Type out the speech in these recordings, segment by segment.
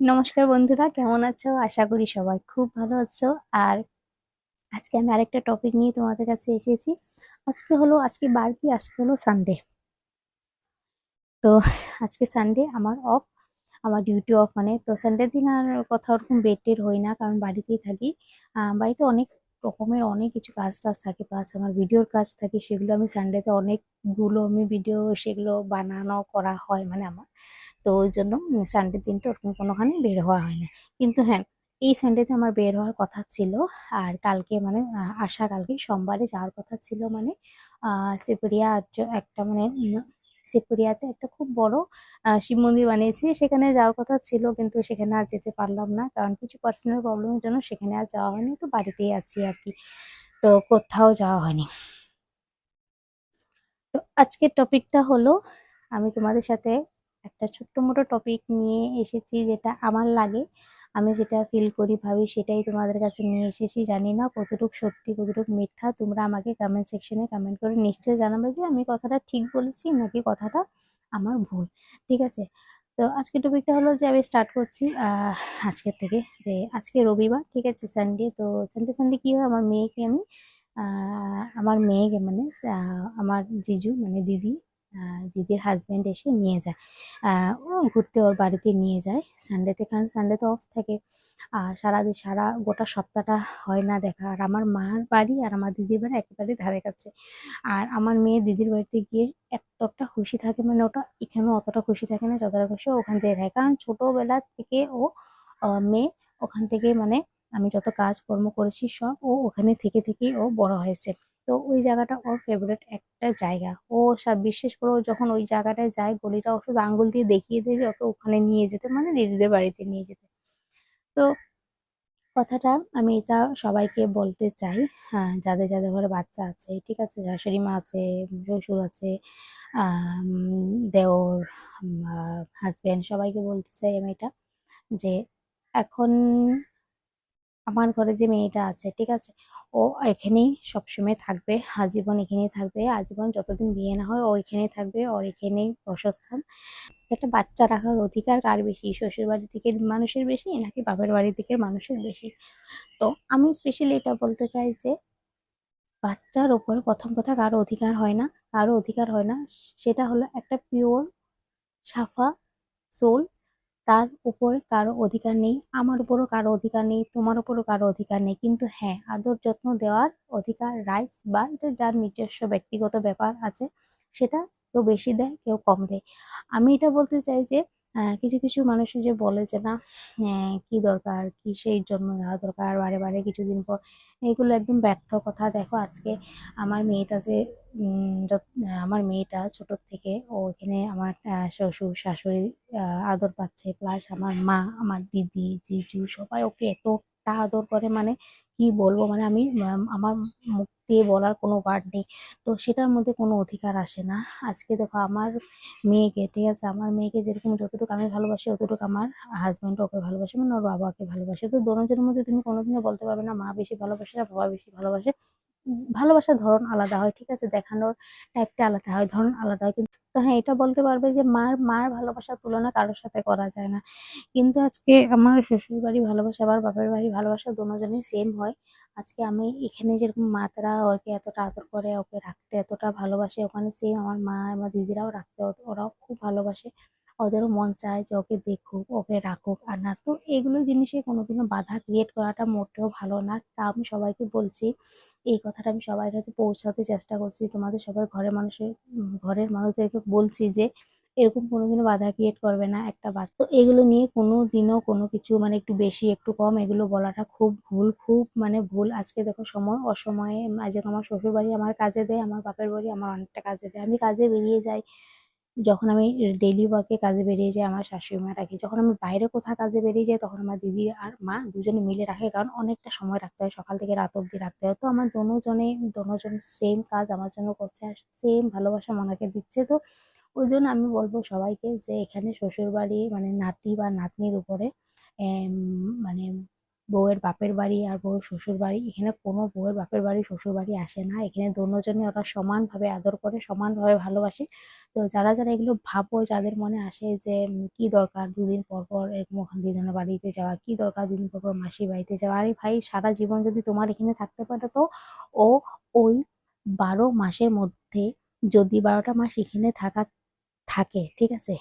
নমস্কার বন্ধুরা, কেমন আছো? আশা করি সবাই খুব ভালো আছো। আর আজকে আমি আরেকটা টপিক নিয়ে তোমাদের কাছে এসেছি। আজকে হলো, আজকে বার কি? আজকে হলো সানডে তো আজকে সানডে আমার অফ আমার ডিউটি অফ মানে। তো সানডে দিন আর কথা ওরকম বেটের হই না, কারণ বাড়িতেই থাকি। বাড়িতে অনেক রকমের অনেক কিছু কাজ টাজ থাকে প্লাস আমার ভিডিওর কাজ থাকে, সেগুলো আমি সানডেতে অনেকগুলো আমি ভিডিও সেগুলো বানানো করা হয় মানে আমার। তো ওই জন্য সানডে দিনটা ওরকম কোনোখানে বের হওয়া হয় না। কিন্তু হ্যাঁ এই সানডেতে আমার বের হওয়ার কথা ছিল, আর কালকে মানে আসা কালকে, সোমবারে যাওয়ার কথা ছিল মানে সিপুরিয়া একটা মানে সিপুরিয়াতে একটা খুব বড় শিব মন্দির বানিয়েছি। সেখানে যাওয়ার কথা ছিল, কিন্তু সেখানে আর যেতে পারলাম না, কারণ কিছু পার্সোনাল প্রবলেমের জন্য সেখানে আর যাওয়া হয়নি, তো বাড়িতেই আছি আর কি। তো কোথাও যাওয়া হয়নি। তো আজকের টপিকটা হলো, আমি তোমাদের সাথে একটা ছোট্ট মোটো টপিক নিয়ে এসেছি যেটা আমার লাগে। আমি যেটা ফিল করি, ভাবি সেটাই তোমাদের কাছে নিয়ে এসেছি। জানি না কতটুকু সত্যি, কতটুকু মিথ্যা, তোমরা আমাকে কমেন্ট সেকশনে কমেন্ট করে নিশ্চয়ই জানাবে যে আমি কথাটা ঠিক বলেছি নাকি কথাটা আমার ভুল। ঠিক আছে? তো আজকের টপিকটা হলো যে আমি স্টার্ট করছি আজকের থেকে যে আজকে রবিবার, ঠিক আছে? সানডে তো সানডে সানডে কী হয়? আমার মেয়েকে আমি আমার মেয়েকে মানে আমার জিজু মানে দিদি দিদির হাজব্যান্ড এসে নিয়ে যায়। ও ঘুরতে ওর বাড়িতে নিয়ে যায়। সানডেতে কারণ সানডে তো অফ থাকে। আর সারা দি- সারা গোটা সপ্তাহটা হয় না দেখা। আর আমার মার বাড়ি আর আমার দিদির বাড়ি একেবারে ধারে কাছে। আর আমার মেয়ে দিদির বাড়িতে গিয়ে এতটা খুশি থাকে মানে ওটা এখানেও অতটা খুশি থাকে না যতটা খুশি ওখান থেকে থাকে। কারণ ছোটবেলা থেকে ও মেয়ে ওখান থেকে মানে আমি যত কাজকর্ম করেছি সব ও ওখানে থেকে থেকেই ও বড় হয়েছে। তো ওই জায়গাটা ওর ফেভারিট একটা জায়গা। ও সব বিশেষ করে যখন ওই জায়গাটায় যায়, গলিটা ও শুধু আঙ্গুল দিয়ে দেখিয়ে দিয়ে যে ওকে ওখানে নিয়ে যেতে মানে দিদিদের বাড়িতে নিয়ে যেতে। তো কথাটা আমি এটা সবাইকে বলতে চাই হ্যাঁ যাদের যাদের ঘরে বাচ্চা আছে, ঠিক আছে, শাশুড়ি মা আছে, শ্বশুর আছে দেওর হাজব্যান্ড সবাইকে বলতে চাই আমি এটা, যে এখন আমার ঘরে যে মেয়েটা আছে, ঠিক আছে? ও এখানেই সবসময় থাকবে, আজীবন এখানেই থাকবে, আজীবন যতদিন বিয়ে না হয় ও এখানেই থাকবে, ওর এখানেই বসস্থান। একটা বাচ্চা রাখার অধিকার কার বেশি, শ্বশুর বাড়ি থেকে মানুষের বেশি নাকি বাপের বাড়ি থেকে মানুষের বেশি? তো আমি স্পেশালি এটা বলতে চাই যে, বাচ্চার ওপর প্রথম কথা কারও অধিকার হয় না, কারও অধিকার হয় না, সেটা হলো একটা পিওর সাফা সোল তার উপর কারও অধিকার নেই, আমার উপরও কারও অধিকার নেই, তোমার উপরও কারও অধিকার নেই। কিন্তু হ্যাঁ আদর যত্ন দেওয়ার অধিকার রাইটস বা এটা যার নিজস্ব ব্যক্তিগত ব্যাপার আছে, সেটা কেউ বেশি দেয়, কেউ কম দেয়। আমি এটা বলতে চাই যে কিছু কিছু মানুষ যে বলে যে না আহ, কি দরকার কি সেই জন্য দেওয়া দরকার? বারে বারে কিছুদিন পর এগুলো একদম ব্যর্থ কথা। দেখো আজকে আমার মেয়েটা যে আমার মেয়েটা ছোট থেকে ও এখানে আমার শ্বশুর শাশুড়ি আদর পাচ্ছে। প্লাস আমার মা আমার দিদি জিজু সবাই ওকে এতটা আদর করে। মানে কি বলব? মানে আমি আমার মুখ দিয়ে বলার কোনো ওয়ার্ড নেই। তো সেটার মধ্যে কোনো অধিকার আসে না। আজকে দেখো আমার মেয়েকে, ঠিক আছে? আমার মেয়েকে যেরকম যতটুকু আমি ভালোবাসি, অতটুকু আমার হাজব্যান্ড ওকে ভালোবাসে মানে ওর বাবাকে ভালোবাসে। তো দোনোজনের মধ্যে তুমি কোনোদিনও বলতে পারবে না, মা বেশি ভালোবাসে না, বাবা বেশি ভালোবাসে। ভালোবাসার ধরন আলাদা হয়, ঠিক আছে? দেখানোর টাইপটা আলাদা হয়, ধরন আলাদা হয়। কিন্তু তো হ্যাঁ এটা বলতে পারবে যে মার মার ভালোবাসার তুলনা কারোর সাথে করা যায় না। কিন্তু আজকে আমার শ্বশুর বাড়ি ভালোবাসা, আবার বাপের বাড়ি ভালোবাসা দুজনেই সেম হয়। আজকে আমি এখানে যেরকম মা তারা ওকে এতটা আদর করে, ওকে রাখতে এতটা ভালোবাসে, ওখানে সেম আমার মা, আমার দিদিরাও রাখতে ওরাও খুব ভালোবাসে। ওদেরও মন চায় যে ওকে দেখুক, ওকে রাখুক। আর না তো এগুলো জিনিসে কোনোদিনও বাধা ক্রিয়েট করাটা মোটেও ভালো না। তা আমি সবাইকে বলছি, এই কথাটা আমি সবার কাছে পৌঁছাতে চেষ্টা করছি। তোমাদের সবার ঘরের মানুষের, ঘরের মানুষদেরকে বলছি যে এরকম কোনোদিনও বাধা ক্রিয়েট করবে না একটা বাচ্চা। তো এগুলো নিয়ে কোনো দিনও কোনো কিছু মানে একটু বেশি, একটু কম, এগুলো বলাটা খুব ভুল, খুব মানে ভুল। আজকে দেখো সময়, অসময়ে আজ আমার শ্বশুর বাড়ি আমার কাজে দেয়, আমার বাপের বাড়ি আমার অনেকটা কাজে দেয়। আমি কাজে বেরিয়ে যাই, যখন আমি ডেইলি ওয়ার্কে কাজে বেরিয়ে যাই আমার শাশুড়ি মা রাখে যখন আমি বাইরে কোথাও কাজে বেরিয়ে যাই তখন আমার দিদি আর মা দুজনে মিলে রাখে, কারণ অনেকটা সময় রাখতে হয়, সকাল থেকে রাত অবধি রাখতে হয়। তো আমার দোনোজনে, দোনোজন সেম কাজ আমার জন্য করছে আর সেম ভালোবাসা মনাকে দিচ্ছে। তো ওই জন্য আমি বলব সবাইকে যে এখানে শ্বশুর বাড়ি মানে নাতি বা নাতনির উপরে মানে বউয়ের বাপের বাড়ি আর বউয়ের শ্বশুর বাড়ি এখানে কোনো বউয়ের বাপের বাড়ি শ্বশুর বাড়ি আসে না। এখানে দুজনই ওরা সমানভাবে আদর করে, সমানভাবে ভালোবাসে। তো যারা যারা এগুলো ভাবো, যাদের মনে আসে যে কি দরকার দুদিন পর পর এরকম ওখান দিদিনের বাড়িতে যাওয়া, কি দরকার দুদিন পর পর মাসির বাড়িতে যাওয়া। আরে ভাই, সারা জীবন যদি তোমার এখানে থাকতে পারে তো, ও ওই বারো মাসের মধ্যে যদি বারোটা মাস এখানে থাকা থাকে, ঠিক আছে?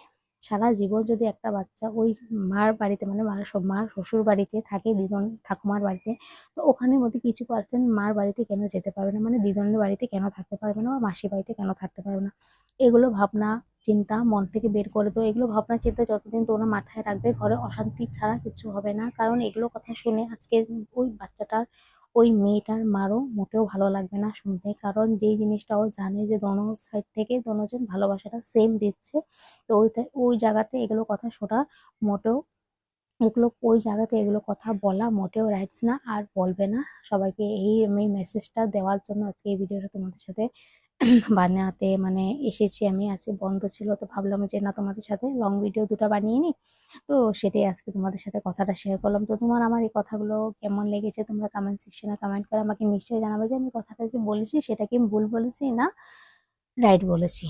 সারা জীবন যদি একটা বাচ্চা ওই মার বাড়িতে মানে মার মার শ্বশুর বাড়িতে থাকে, দিদন, ঠাকুমার বাড়িতে, তো ওখানের মধ্যে কিছু পার্সেন্ট মার বাড়িতে কেন যেতে পারবে না? মানে দিদনের বাড়িতে কেন থাকতে পারবে না? বা মাসির বাড়িতে কেন থাকতে পারবে না? এগুলো ভাবনা, চিন্তা মন থেকে বের করে তো এগুলো ভাবনা, চিন্তা যতদিন তোমরা মাথায় রাখবে, ঘরে অশান্তি ছাড়া কিছু হবে না। কারণ এগুলো কথা শুনে আজকে ওই বাচ্চাটার ওই মেয়েটার মারও মোটেও ভালো লাগবে না শুনতে। কারণ যেই জিনিসটা ও জানে যে দোনো সাইড থেকে দোনোজন ভালোবাসাটা সেম দিচ্ছে, তো ওই ওই জায়গাতে এগুলো কথা শোনা মোটেও, এগুলো, ওই জায়গাতে এগুলো কথা বলা মোটেও রাইটস না। আর বলবে না সবাইকে এই আমি মেসেজটা দেওয়ার জন্য আজকে এই ভিডিওটা তোমাদের সাথে বানাতে মানে এসেছি আমি, আজকে বন্ধ ছিল, তো ভাবলাম যে না তোমাদের সাথে লং ভিডিও দুটো বানিয়ে নিই। তো সেটাই আজকে তোমাদের সাথে কথাটা শেয়ার করলাম। তো তোমার আমার এই কথাগুলো কেমন লেগেছে তোমরা কমেন্ট সেকশনে কমেন্ট করে আমাকে নিশ্চয়ই জানাবে যে আমি কথাটা যে বলেছি সেটা কি ভুল বলেছি না রাইট বলেছি।